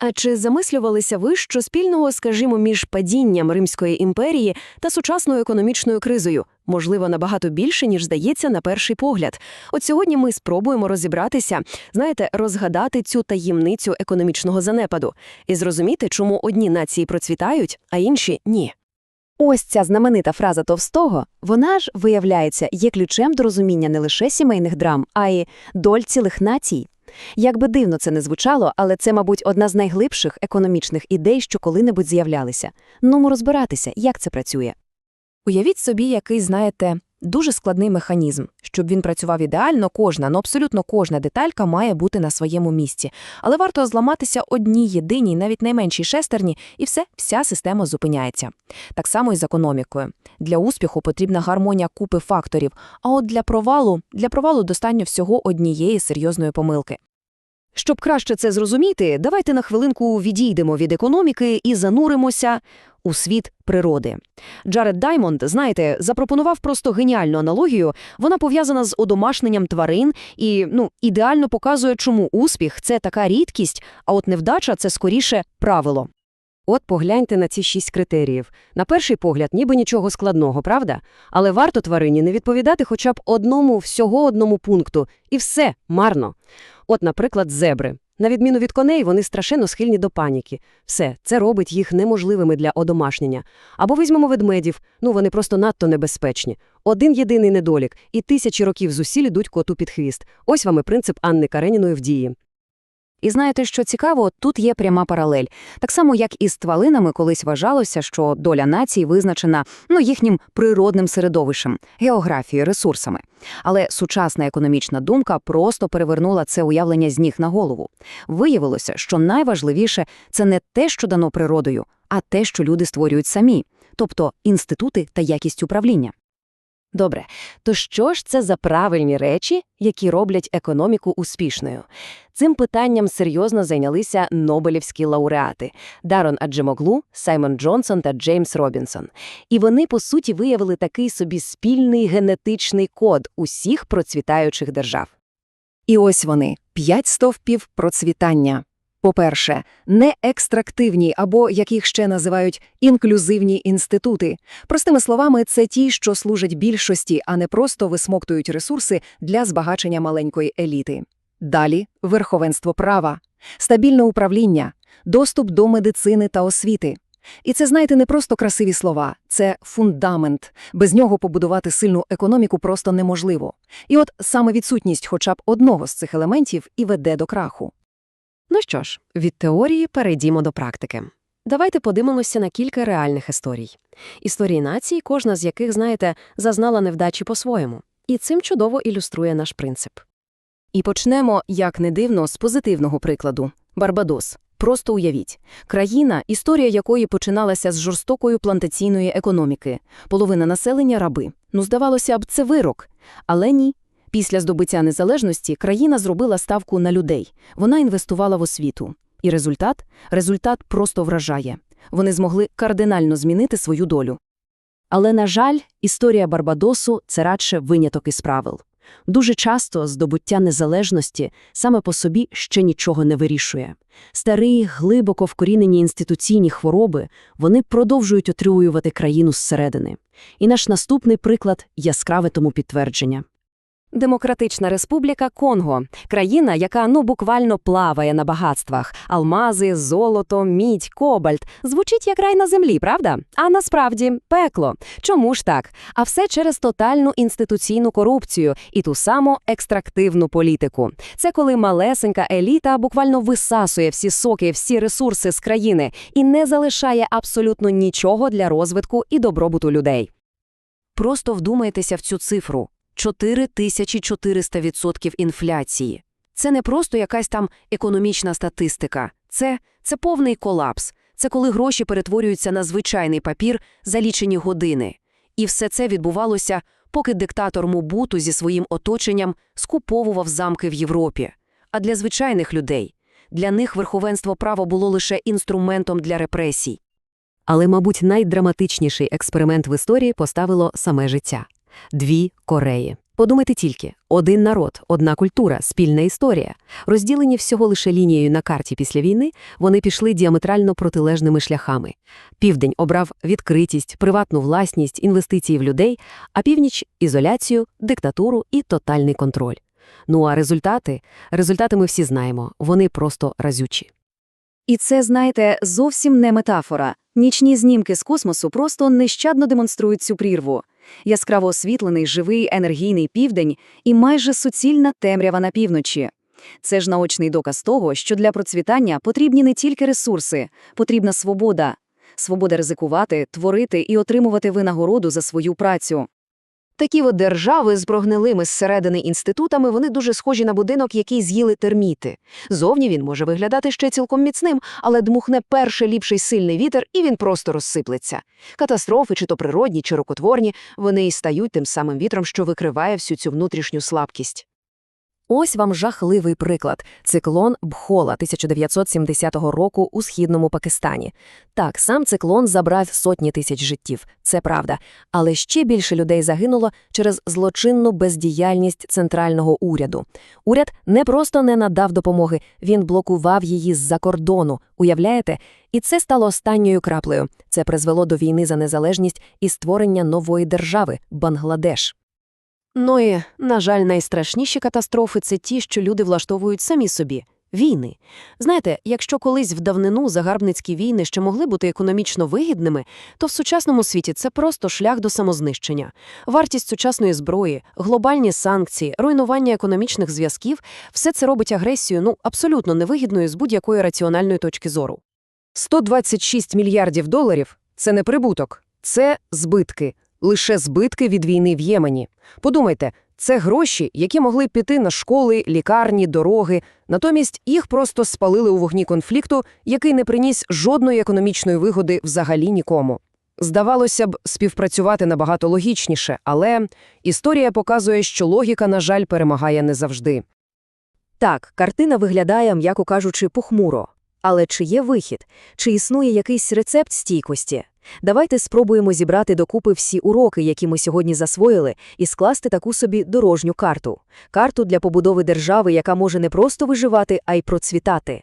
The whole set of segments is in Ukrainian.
А чи замислювалися ви, що спільного, скажімо, між падінням Римської імперії та сучасною економічною кризою? Можливо, набагато більше, ніж здається на перший погляд. От сьогодні ми спробуємо розібратися, знаєте, розгадати цю таємницю економічного занепаду і зрозуміти, чому одні нації процвітають, а інші ні. Ось ця знаменита фраза Товстого, вона ж, виявляється, є ключем до розуміння не лише сімейних драм, а й доль цілих націй. Як би дивно це не звучало, але це, мабуть, одна з найглибших економічних ідей, що коли-небудь з'являлися. Ну розбиратися, як це працює. Уявіть собі, який, знаєте, дуже складний механізм. Щоб він працював ідеально, кожна, ну абсолютно кожна деталька має бути на своєму місці. Але варто зламатися одній єдиній, навіть найменшій шестерні, і все, вся система зупиняється. Так само і з економікою. Для успіху потрібна гармонія купи факторів, а от для провалу, для провалу достатньо всього однієї серйозної помилки. Щоб краще це зрозуміти, давайте на хвилинку відійдемо від економіки і зануримося у світ природи. Джаред Даймонд, знаєте, запропонував просто геніальну аналогію. Вона пов'язана з одомашненням тварин і ну, ідеально показує, чому успіх це така рідкість, а от невдача це скоріше правило. От погляньте на ці шість критеріїв. На перший погляд, ніби нічого складного, правда? Але варто тварині не відповідати хоча б одному, всього одному пункту. І все, марно. От, наприклад, зебри. На відміну від коней, вони страшенно схильні до паніки. Все, це робить їх неможливими для одомашнення. Або візьмемо ведмедів, ну вони просто надто небезпечні. Один єдиний недолік, і тисячі років зусіль ідуть коту під хвіст. Ось вам і принцип Анни Кареніної в дії. І знаєте, що цікаво, тут є пряма паралель. Так само, як і з тваринами колись вважалося, що доля націй визначена ну, їхнім природним середовищем, географією, ресурсами. Але сучасна економічна думка просто перевернула це уявлення з ніг на голову. Виявилося, що найважливіше – це не те, що дано природою, а те, що люди створюють самі, тобто інститути та якість управління. Добре, то що ж це за правильні речі, які роблять економіку успішною? Цим питанням серйозно зайнялися нобелівські лауреати Дарон Аджемоглу, Саймон Джонсон та Джеймс Робінсон. І вони, по суті, виявили такий собі спільний генетичний код усіх процвітаючих держав. І ось вони – п'ять стовпів процвітання. По-перше, не екстрактивні або, як їх ще називають, інклюзивні інститути. Простими словами, це ті, що служать більшості, а не просто висмоктують ресурси для збагачення маленької еліти. Далі – верховенство права, стабільне управління, доступ до медицини та освіти. І це, знаєте, не просто красиві слова, це фундамент. Без нього побудувати сильну економіку просто неможливо. І от саме відсутність хоча б одного з цих елементів і веде до краху. Ну що ж, від теорії перейдімо до практики. Давайте подивимося на кілька реальних історій. Історії націй, кожна з яких, знаєте, зазнала невдачі по-своєму. І цим чудово ілюструє наш принцип. І почнемо, як не дивно, з позитивного прикладу – Барбадос. Просто уявіть. Країна, історія якої починалася з жорстокої плантаційної економіки. Половина населення – раби. Ну, здавалося б, це вирок. Але ні. Після здобуття незалежності країна зробила ставку на людей. Вона інвестувала в освіту. І результат? Результат просто вражає. Вони змогли кардинально змінити свою долю. Але, на жаль, історія Барбадосу – це радше виняток із правил. Дуже часто здобуття незалежності саме по собі ще нічого не вирішує. Старі, глибоко вкорінені інституційні хвороби, вони продовжують отруювати країну зсередини. І наш наступний приклад – яскраве тому підтвердження. Демократична Республіка Конго – країна, яка ну буквально плаває на багатствах. Алмази, золото, мідь, кобальт. Звучить як рай на землі, правда? А насправді – пекло. Чому ж так? А все через тотальну інституційну корупцію і ту саму екстрактивну політику. Це коли малесенька еліта буквально висасує всі соки, всі ресурси з країни і не залишає абсолютно нічого для розвитку і добробуту людей. Просто вдумайтеся в цю цифру. 4400% інфляції. Це не просто якась там економічна статистика. Це, це повний колапс. Це коли гроші перетворюються на звичайний папір за лічені години. І все це відбувалося, поки диктатор Мубуту зі своїм оточенням скуповував замки в Європі. А для звичайних людей, для них верховенство права було лише інструментом для репресій. Але, мабуть, найдраматичніший експеримент в історії поставило саме життя. Дві Кореї. Подумайте тільки – один народ, одна культура, спільна історія. Розділені всього лише лінією на карті після війни, вони пішли діаметрально протилежними шляхами. Південь обрав відкритість, приватну власність, інвестиції в людей, а північ – ізоляцію, диктатуру і тотальний контроль. Ну а результати? Результати ми всі знаємо, вони просто разючі. І це, знаєте, зовсім не метафора. Нічні знімки з космосу просто нещадно демонструють цю прірву. Яскраво освітлений, живий, енергійний південь і майже суцільна темрява на півночі. Це ж наочний доказ того, що для процвітання потрібні не тільки ресурси, потрібна свобода. Свобода ризикувати, творити і отримувати винагороду за свою працю. Такі от держави з прогнилими зсередини інститутами, вони дуже схожі на будинок, який з'їли терміти. Зовні він може виглядати ще цілком міцним, але дмухне перший ліпший сильний вітер, і він просто розсиплеться. Катастрофи, чи то природні, чи рукотворні, вони і стають тим самим вітром, що викриває всю цю внутрішню слабкість. Ось вам жахливий приклад – циклон Бхола 1970 року у східному Пакистані. Так, сам циклон забрав сотні тисяч життів, це правда. Але ще більше людей загинуло через злочинну бездіяльність центрального уряду. Уряд не просто не надав допомоги, він блокував її з-за кордону, уявляєте? І це стало останньою краплею. Це призвело до війни за незалежність і створення нової держави – Бангладеш. Ну і, на жаль, найстрашніші катастрофи – це ті, що люди влаштовують самі собі – війни. Знаєте, якщо колись в давнину загарбницькі війни ще могли бути економічно вигідними, то в сучасному світі це просто шлях до самознищення. Вартість сучасної зброї, глобальні санкції, руйнування економічних зв'язків – все це робить агресію ну, абсолютно невигідною з будь-якої раціональної точки зору. 126 мільярдів доларів – це не прибуток, це збитки. Лише збитки від війни в Ємені. Подумайте, це гроші, які могли піти на школи, лікарні, дороги. Натомість їх просто спалили у вогні конфлікту, який не приніс жодної економічної вигоди взагалі нікому. Здавалося б, співпрацювати набагато логічніше, але історія показує, що логіка, на жаль, перемагає не завжди. Так, картина виглядає, м'яко кажучи, похмуро. Але чи є вихід? Чи існує якийсь рецепт стійкості? Давайте спробуємо зібрати докупи всі уроки, які ми сьогодні засвоїли, і скласти таку собі дорожню карту. Карту для побудови держави, яка може не просто виживати, а й процвітати.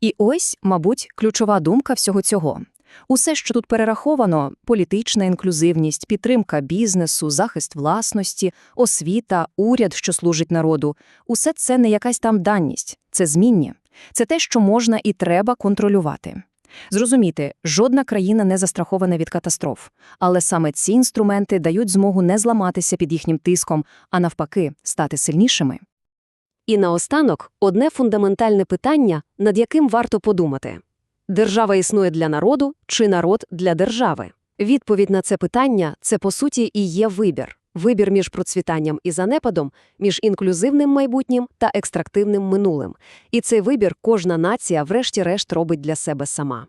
І ось, мабуть, ключова думка всього цього. Усе, що тут перераховано – політична інклюзивність, підтримка бізнесу, захист власності, освіта, уряд, що служить народу – усе це не якась там даність, це зміння. Це те, що можна і треба контролювати. Зрозуміти, жодна країна не застрахована від катастроф, але саме ці інструменти дають змогу не зламатися під їхнім тиском, а навпаки, стати сильнішими. І наостанок одне фундаментальне питання, над яким варто подумати. Держава існує для народу чи народ для держави? Відповідь на це питання – це, по суті, і є вибір. Вибір між процвітанням і занепадом, між інклюзивним майбутнім та екстрактивним минулим. І цей вибір кожна нація врешті-решт робить для себе сама.